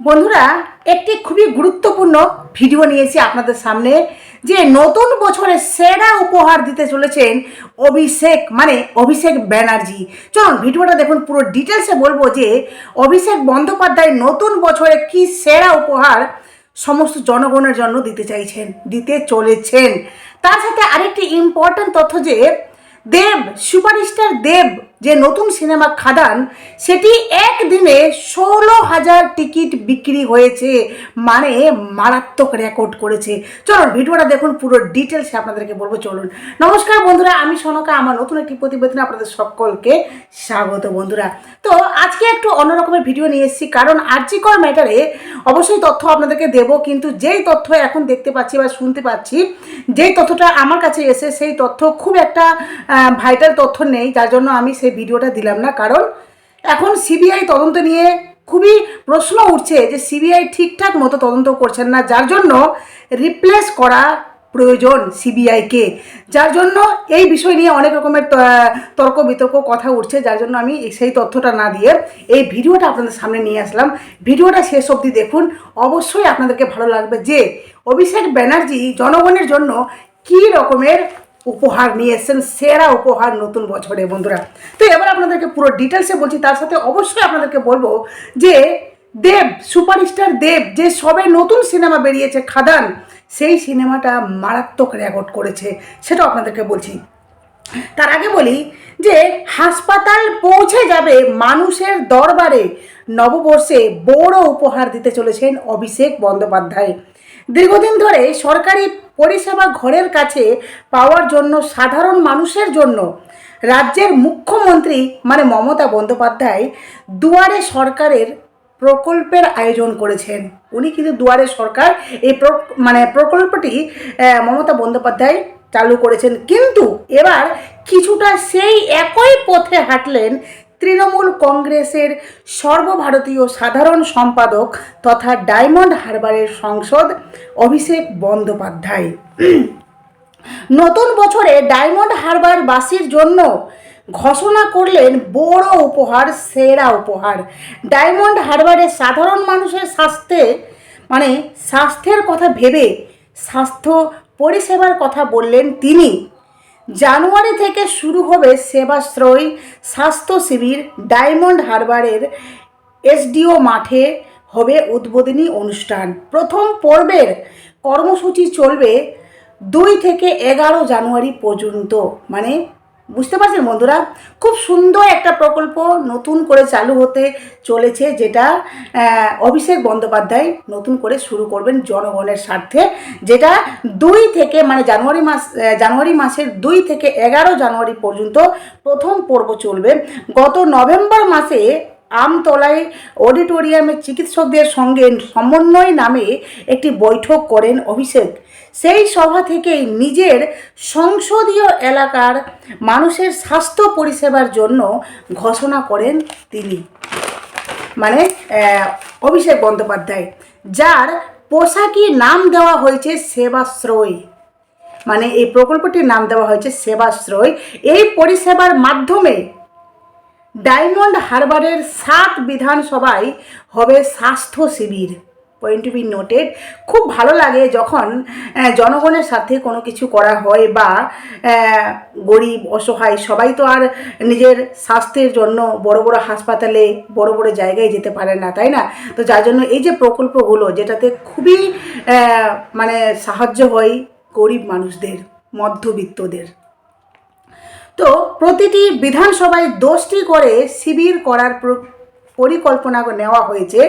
বন্ধুরা, একটি খুবই গুরুত্বপূর্ণ ভিডিও নিয়েছি আপনাদের সামনে, যে নতুন বছরে সেরা উপহার দিতে চলেছেন অভিষেক মানে অভিষেক ব্যানার্জি। চলুন, ভিডিওটা দেখুন, পুরো ডিটেলসে বলব যে অভিষেক বন্দ্যোপাধ্যায় নতুন বছরে কি সেরা উপহার সমস্ত জনগণের জন্য দিতে চাইছেন, দিতে চলেছেন। তার সাথে আরেকটি ইম্পর্ট্যান্ট তথ্য যে দেব, সুপারস্টার দেব যে নতুন সিনেমা খাদান, সেটি একদিনে ষোলো হাজার টিকিট বিক্রি হয়েছে মানে মারাত্মক রেকর্ড করেছে। চলুন, ভিডিওটা দেখুন, পুরো ডিটেলসে আপনাদেরকে বলব, চলুন। নমস্কার বন্ধুরা, আমি সনকা, আমার নতুন একটি প্রতিবেদনে আপনাদের সকলকে স্বাগত বন্ধুরা। তো, আজকে একটু অন্যরকমের ভিডিও নিয়ে এসেছি, কারণ আর্জিকর ম্যাটারে অবশ্যই তথ্য আপনাদেরকে দেবো, কিন্তু যেই তথ্য এখন দেখতে পাচ্ছি বা শুনতে পাচ্ছি, যেই তথ্যটা আমার কাছে এসে, সেই তথ্য খুব একটা ভাইটাল তথ্য নেই, যার জন্য আমি সেই ভিডিওটা দিলাম না, কারণ এখন সিবিআই তদন্ত নিয়ে খুবই প্রশ্ন উঠছে যে সিবিআই ঠিকঠাক মতো তদন্ত করছেন না, যার জন্য রিপ্লেস করা প্রয়োজন সিবিআইকে। যার জন্য এই বিষয় নিয়ে অনেক রকমের তর্ক বিতর্ক কথা উঠছে, যার জন্য আমি সেই তথ্যটা না দিয়ে এই ভিডিওটা আপনাদের সামনে নিয়ে আসলাম। ভিডিওটা শেষ অবধি দেখুন। অবশ্যই আপনাদেরকে ভালো লাগবে যে অভিষেক ব্যানার্জি জনগণের জন্য কী রকমের উপহার নিয়ে এসেছেন সেরা উপহার নতুন বছরে বন্ধুরা। তো এবার আপনাদেরকে পুরো ডিটেলসে বলছি, তার সাথে অবশ্যই আপনাদেরকে বলব যে দেব সুপারস্টার দেব, যে সবে নতুন সিনেমা বেরিয়েছে, খাদান, সেই সিনেমাটা মারাত্মক রেকর্ড করেছে, সেটাও আপনাদেরকে বলছি। তার আগে বলি যে হাসপাতাল পৌঁছে যাবে মানুষের দরবারে, নববর্ষে বড় উপহার দিতে চলেছেন অভিষেক বন্দ্যোপাধ্যায়। দীর্ঘদিন ধরে সরকারি পরিষেবা ঘরের কাছে পাওয়ার জন্য সাধারণ মানুষের জন্য রাজ্যের মুখ্যমন্ত্রী মানে মমতা বন্দ্যোপাধ্যায় দুয়ারে সরকারের প্রকল্পের আয়োজন করেছেন। উনি কিন্তু দুয়ারে সরকার এই মানে প্রকল্পটি মমতা বন্দ্যোপাধ্যায় চালু করেছেন। কিন্তু এবার কিছুটা সেই একই পথে হাঁটলেন তৃণমূল কংগ্রেসের সর্বভারতীয় সাধারণ সম্পাদক তথা ডায়মন্ড হারবারের সংসদ অভিষেক বন্দ্যোপাধ্যায়। নতুন বছরে ডায়মন্ড হারবার বাসীর জন্য ঘোষণা করলেন বড় উপহার, সেরা উপহার। ডায়মন্ড হারবারের সাধারণ মানুষের স্বাস্থ্যে মানে স্বাস্থ্যের কথা ভেবে, স্বাস্থ্য পরিষেবার কথা বললেন তিনি। জানুয়ারি থেকে শুরু হবে সেবাশ্রয় স্বাস্থ্য শিবির ডায়মন্ড হারবারের এসডিও মাঠে হবে উদ্বোধনী অনুষ্ঠান। প্রথম পর্বের কর্মসূচি চলবে দুই থেকে এগারো জানুয়ারি পর্যন্ত মানে বুঝতে পারছেন বন্ধুরা? খুব সুন্দর একটা প্রকল্প নতুন করে চালু হতে চলেছে, যেটা অভিষেক বন্দ্যোপাধ্যায় নতুন করে শুরু করবেন জনগণের স্বার্থে, যেটা দুই থেকে মানে জানুয়ারি মাস জানুয়ারি মাসের দুই থেকে এগারো জানুয়ারি পর্যন্ত প্রথম পর্ব চলবে। গত নভেম্বর মাসে আমতলায় অডিটোরিয়ামে চিকিৎসকদের সঙ্গে সমন্বয় নামে একটি বৈঠক করেন অভিষেক। সেই সভা থেকেই নিজের সংসদীয় এলাকার মানুষের স্বাস্থ্য পরিষেবার জন্য ঘোষণা করেন তিনি। মানে অভিষেক বন্দ্যোপাধ্যায়, যার পোশাকি নাম দেওয়া হয়েছে সেবাশ্রয়। মানে এই প্রকল্পটির নাম দেওয়া হয়েছে সেবাশ্রয়। এই পরিষেবার মাধ্যমে ডায়মন্ড হারবারের সাত বিধানসভায় হবে স্বাস্থ্য শিবির। পয়েন্ট টু বি নোটেড খুব ভালো লাগে যখন জনগণের সাথে কোনো কিছু করা হয় বা গরিব, অসহায় সবাই তো আর নিজের স্বাস্থ্যের জন্য বড় বড় হাসপাতালে, বড় বড় জায়গায় যেতে পারে না, তাই না? তো যার জন্য এই যে প্রকল্পগুলো, যেটাতে খুবই মানে সাহায্য হয় গরিব মানুষদের, মধ্যবিত্তদের। তো প্রতিটি বিধানসভায় দশটি করে শিবির করার পরিকল্পনা নেওয়া হয়েছে।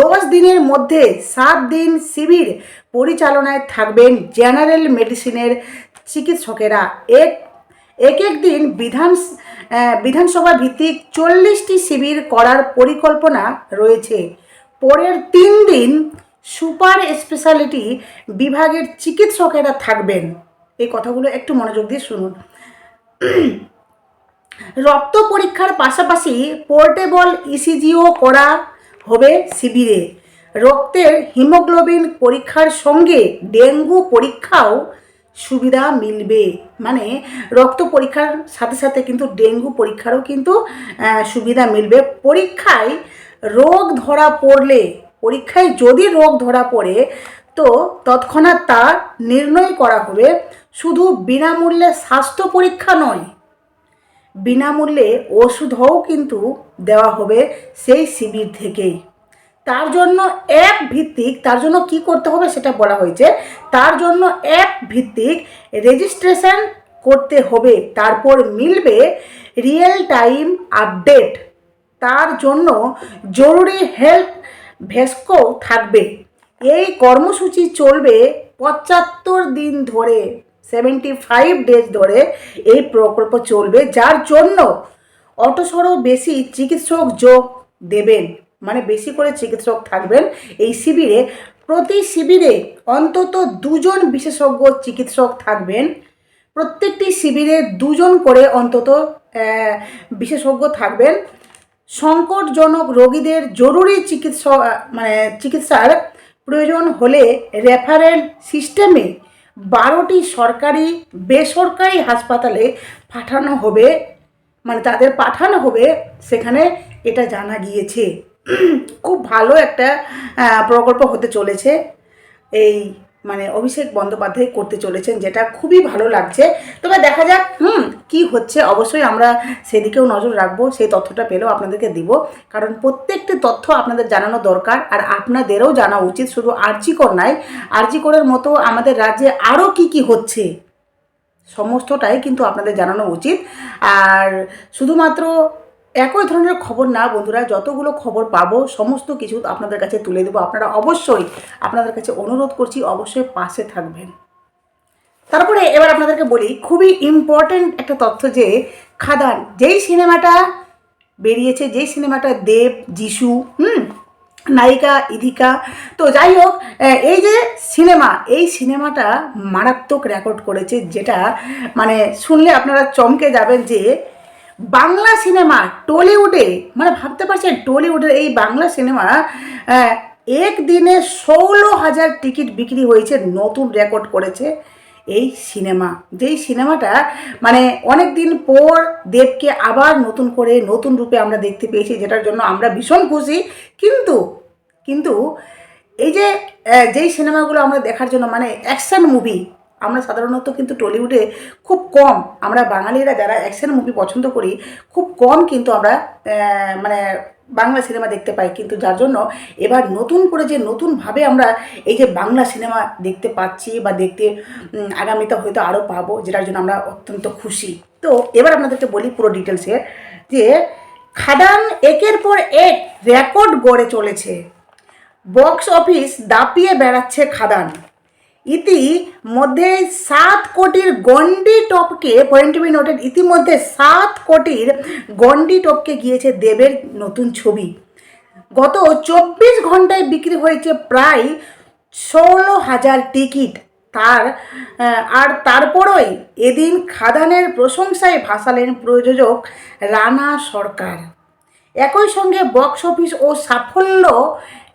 দশ দিনের মধ্যে সাত দিন শিবির পরিচালনায় থাকবেন জেনারেল মেডিসিনের চিকিৎসকেরা। এক এক এক দিন বিধান বিধানসভা ভিত্তিক চল্লিশটি শিবির করার পরিকল্পনা রয়েছে। পরের তিন দিন সুপার স্পেশালিটি বিভাগের চিকিৎসকেরা থাকবেন। এই কথাগুলো একটু মনোযোগ দিয়ে শুনুন। রক্ত পরীক্ষার পাশাপাশি পোর্টেবল ইসিজিও করা হবে শিবিরে। রক্তের হিমোগ্লোবিন পরীক্ষার সঙ্গে ডেঙ্গু পরীক্ষাও সুবিধা মিলবে। মানে রক্ত পরীক্ষার সাথে সাথে কিন্তু ডেঙ্গু পরীক্ষারও কিন্তু সুবিধা মিলবে। পরীক্ষায় রোগ ধরা পড়লে, পরীক্ষায় যদি রোগ ধরা পড়ে, তো তৎক্ষণাৎ তা নির্ণয় করা হবে। শুধু বিনামূল্যে স্বাস্থ্য পরীক্ষা নয়, বিনামূল্যে ওষুধও কিন্তু দেওয়া হবে সেই শিবির থেকেই তার জন্য অ্যাপ ভিত্তিক, তার জন্য কি করতে হবে সেটা বলা হয়েছে, তার জন্য অ্যাপ ভিত্তিক রেজিস্ট্রেশন করতে হবে। তারপর মিলবে রিয়েল টাইম আপডেট। তার জন্য জরুরি হেল্প ভেস্কো থাকবে। এই কর্মসূচি চলবে পঁচাত্তর দিন ধরে। সেভেন্টি ফাইভ ডেজ ধরে এই প্রকল্প চলবে, যার জন্য অটোসরও বেশি চিকিৎসক যোগ দেবেন মানে বেশি করে চিকিৎসক থাকবেন এই শিবিরে। প্রতি শিবিরে অন্তত দুজন বিশেষজ্ঞ চিকিৎসক থাকবেন। প্রত্যেকটি শিবিরে দুজন করে অন্তত বিশেষজ্ঞ থাকবেন। সংকটজনক রোগীদের জরুরি চিকিৎসা মানে চিকিৎসার প্রয়োজন হলে রেফারেল সিস্টেমে বারোটি সরকারি বেসরকারি হাসপাতালে পাঠানো হবে। মানে তাদের পাঠানো হবে, সেখানে এটা জানা গিয়েছে। খুব ভালো একটা প্রকল্প হতে চলেছে। এই মানে অভিষেক বন্দ্যোপাধ্যায় করতে চলেছেন, যেটা খুবই ভালো লাগছে। তবে দেখা যাক, হুম, কি হচ্ছে। অবশ্যই আমরা সেদিকেও নজর রাখব, সেই তথ্যটা পেলেও আপনাদেরকে দিব। কারণ প্রত্যেকটি তথ্য আপনাদের জানানো দরকার, আর আপনাদেরও জানা উচিত। শুধু আর্জিকর নয় আর্জিকরের মতো আমাদের রাজ্যে আরও কি কি হচ্ছে, সমস্তটাই কিন্তু আপনাদের জানানো উচিত। আর শুধুমাত্র একই ধরনের খবর না বন্ধুরা, যতগুলো খবর পাবো, সমস্ত কিছু আপনাদের কাছে তুলে দেবো। আপনারা অবশ্যই আপনাদের কাছে অনুরোধ করছি, অবশ্যই পাশে থাকবেন। তারপরে এবার আপনাদেরকে বলি, খুবই ইম্পর্ট্যান্ট একটা তথ্য যে, খাদান, যেই সিনেমাটা বেরিয়েছে, যেই সিনেমাটা দেব যিশু হুম, নায়িকা, ইধিকা, তো যাই হোক এই যে সিনেমা, এই সিনেমাটা মারাত্মক রেকর্ড করেছে, যেটা মানে শুনলে আপনারা চমকে যাবেন যে বাংলা সিনেমা টলিউডে মানে ভাবতে পারছেন টলিউডের এই বাংলা সিনেমা একদিনে ষোলো হাজার টিকিট বিক্রি হয়েছে, নতুন রেকর্ড করেছে এই সিনেমা যেই সিনেমাটা মানে অনেক দিন পর দেবকে আবার নতুন করে, নতুন রূপে আমরা দেখতে পেয়েছি, যেটার জন্য আমরা ভীষণ খুশি। কিন্তু কিন্তু এই যে যেই সিনেমাগুলো আমরা দেখার জন্য মানে অ্যাকশন মুভি আমরা সাধারণত কিন্তু টলিউডে খুব কম, আমরা বাঙালিরা যারা অ্যাকশন মুভি পছন্দ করি, খুব কম কিন্তু আমরা মানে বাংলা সিনেমা দেখতে পাই। কিন্তু যার জন্য এবার নতুন করে যে নতুনভাবে আমরা এই যে বাংলা সিনেমা দেখতে পাচ্ছি বা দেখতে আগামীতে হয়তো আরও পাবো, যেটার জন্য আমরা অত্যন্ত খুশি। তো এবার আপনাদেরকে বলি পুরো ডিটেলসে যে খাদান একের পর এক রেকর্ড গড়ে চলেছে। বক্স অফিস দাপিয়ে বেড়াচ্ছে খাদান। ইতি মধ্যে সাত কোটির গন্ডি টপকে পয়েন্ট বি নোটেড ইতিমধ্যে সাত কোটির গন্ডি টপকে গিয়েছে দেবের নতুন ছবি। গত চব্বিশ ঘন্টায় বিক্রি হয়েছে প্রায় ষোলো হাজার টিকিট। তার আর তারপরই এদিন খাদানের প্রশংসায় ভাসালেন প্রযোজক রানা সরকার। একই সঙ্গে বক্স অফিস ও সাফল্য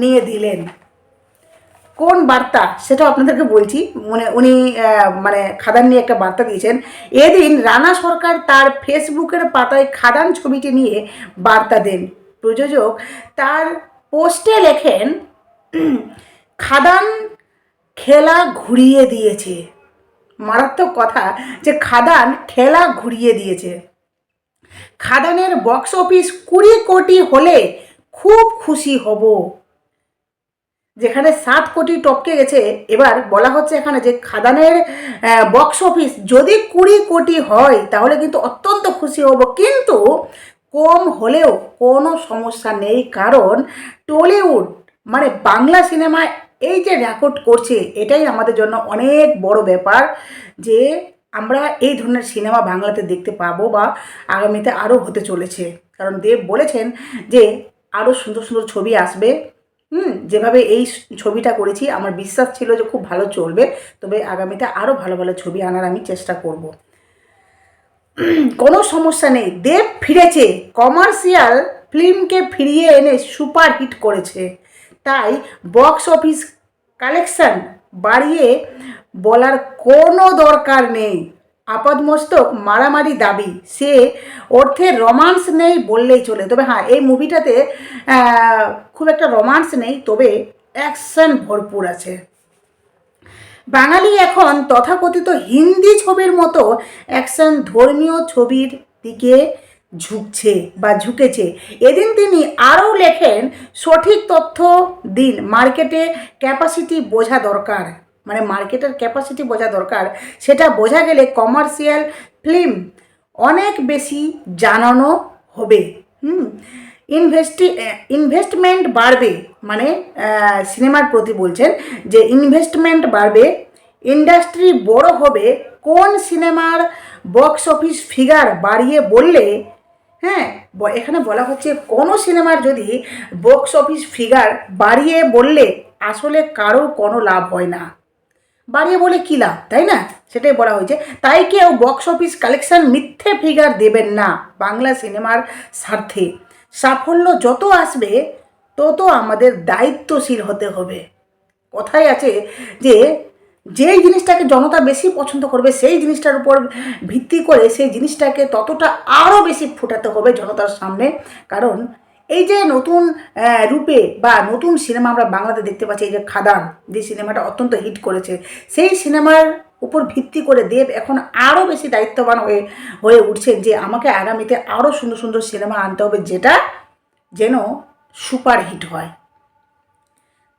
নিয়ে দিলেন। কোন বার্তা, সেটাও আপনাদেরকে বলছি। মানে উনি মানে খাদান নিয়ে একটা বার্তা দিয়েছেন। এদিন রানা সরকার তার ফেসবুকের পাতায় খাদান ছবিটি নিয়ে বার্তা দেন। প্রযোজক তার পোস্টে লেখেন, খাদান খেলা ঘুরিয়ে দিয়েছে। মারাত্মক কথা যে খাদান খেলা ঘুরিয়ে দিয়েছে। খাদানের বক্স অফিস কুড়ি কোটি হলে খুব খুশি হব। যেখানে সাত কোটি টপকে গেছে, এবার বলা হচ্ছে এখানে যে খাদানের বক্স অফিস যদি কুড়ি কোটি হয়, তাহলে কিন্তু অত্যন্ত খুশি হব। কিন্তু কম হলেও কোনো সমস্যা নেই, কারণ টলিউড মানে বাংলা সিনেমায় এই যে রেকর্ড করছে, এটাই আমাদের জন্য অনেক বড় ব্যাপার যে আমরা এই ধরনের সিনেমা বাংলাতে দেখতে পাবো বা আগামীতে আরও হতে চলেছে। কারণ দেব বলেছেন যে আরও সুন্দর সুন্দর ছবি আসবে। হুম, যেভাবে এই ছবিটা করেছি, আমার বিশ্বাস ছিল যে খুব ভালো চলবে। তবে আগামীতে আরও ভালো ভালো ছবি আনার আমি চেষ্টা করব। কোনো সমস্যা নেই। দেব ফিরেছে। কমার্শিয়াল ফিল্মকে ফিরিয়ে এনে সুপার হিট করেছে। তাই বক্স অফিস কালেকশন বাড়িয়ে বলার কোনো দরকার নেই। আপাদমস্তক, মারামারি দাবি। সে অর্থে রোমান্স নেই বললেই চলে। তবে হ্যাঁ এই মুভিটাতে খুব একটা রোমান্স নেই, তবে অ্যাকশন ভরপুর আছে। বাঙালি এখন তথাকথিত হিন্দি ছবির মতো অ্যাকশন ধর্মীয় ছবির দিকে ঝুঁকছে বা ঝুঁকেছে। এদিন তিনি আরও লেখেন, সঠিক তথ্য দিন, মার্কেটে ক্যাপাসিটি বোঝা দরকার। মানে মার্কেটের ক্যাপাসিটি বোঝা দরকার। সেটা বোঝা গেলে কমার্শিয়াল ফিল্ম অনেক বেশি জানানো হবে। হুম? ইনভেস্টি ইনভেস্টমেন্ট বাড়বে মানে সিনেমার প্রতি বলছেন যে ইনভেস্টমেন্ট বাড়বে। ইন্ডাস্ট্রি বড় হবে, কোন সিনেমার বক্স অফিস ফিগার বাড়িয়ে বললে হ্যাঁ এখানে বলা হচ্ছে কোনো সিনেমার যদি বক্স অফিস ফিগার বাড়িয়ে বললে, আসলে কারও কোনো লাভ হয় না। বাড়িয়ে বলে কী লাভ, তাই না? সেটাই বলা হয়েছে। তাই কেউ বক্স অফিস কালেকশন মিথ্যে ফিগার দেবেন না, বাংলা সিনেমার স্বার্থে। সাফল্য যত আসবে, তত আমাদের দায়িত্বশীল হতে হবে। কথাই আছে যে, যেই জিনিসটাকে জনতা বেশি পছন্দ করবে, সেই জিনিসটার উপর ভিত্তি করে সেই জিনিসটাকে ততটা আরও বেশি ফোটাতে হবে জনতার সামনে। কারণ এই যে নতুন রূপে বা নতুন সিনেমা আমরা বাংলাতে দেখতে পাচ্ছি, এই যে খাদান, যে সিনেমাটা অত্যন্ত হিট করেছে, সেই সিনেমার উপর ভিত্তি করে দেব এখন আরও বেশি দায়িত্ববান হয়ে হয়ে উঠছেন যে আমাকে আগামীতে আরও সুন্দর সুন্দর সিনেমা আনতে হবে যেটা যেন সুপার হিট হয়।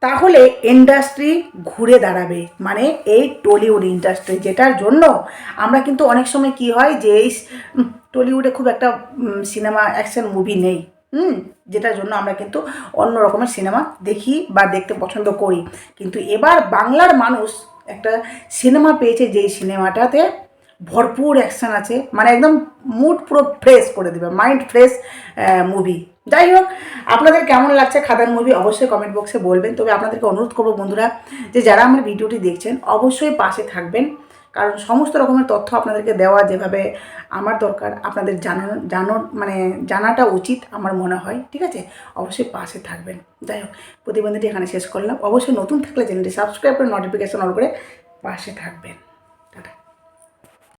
তাহলে ইন্ডাস্ট্রি ঘুরে দাঁড়াবে মানে এই টলিউড ইন্ডাস্ট্রি, যেটার জন্য আমরা কিন্তু অনেক সময় কি হয় যে এই টলিউডে খুব একটা সিনেমা, অ্যাকশন মুভি নেই। হুম, যেটার জন্য আমরা কিন্তু অন্য রকমের সিনেমা দেখি বা দেখতে পছন্দ করি। কিন্তু এবার বাংলার মানুষ একটা সিনেমা পেয়েছে যেই সিনেমাটাতে ভরপুর অ্যাকশন আছে। মানে একদম মুড পুরো ফ্রেশ করে দেবে মাইন্ড ফ্রেশ মুভি যাই হোক, আপনাদের কেমন লাগছে খাদান মুভি অবশ্যই কমেন্ট বক্সে বলবেন। তবে আপনাদেরকে অনুরোধ করব বন্ধুরা, যে যারা আমার ভিডিওটি দেখছেন, অবশ্যই পাশে থাকবেন। কারণ সমস্ত রকমের তথ্য আপনাদেরকে দেওয়া যেভাবে আমার দরকার, আপনাদের জানানো জানো মানে জানাটা উচিত আমার মনে হয়, ঠিক আছে? অবশ্যই পাশে থাকবেন। যাই হোক, প্রতিবন্ধীটি এখানে শেষ করলাম। অবশ্যই নতুন থাকলে চ্যানেলটি সাবস্ক্রাইব করে নোটিফিকেশন অন করে পাশে থাকবেন।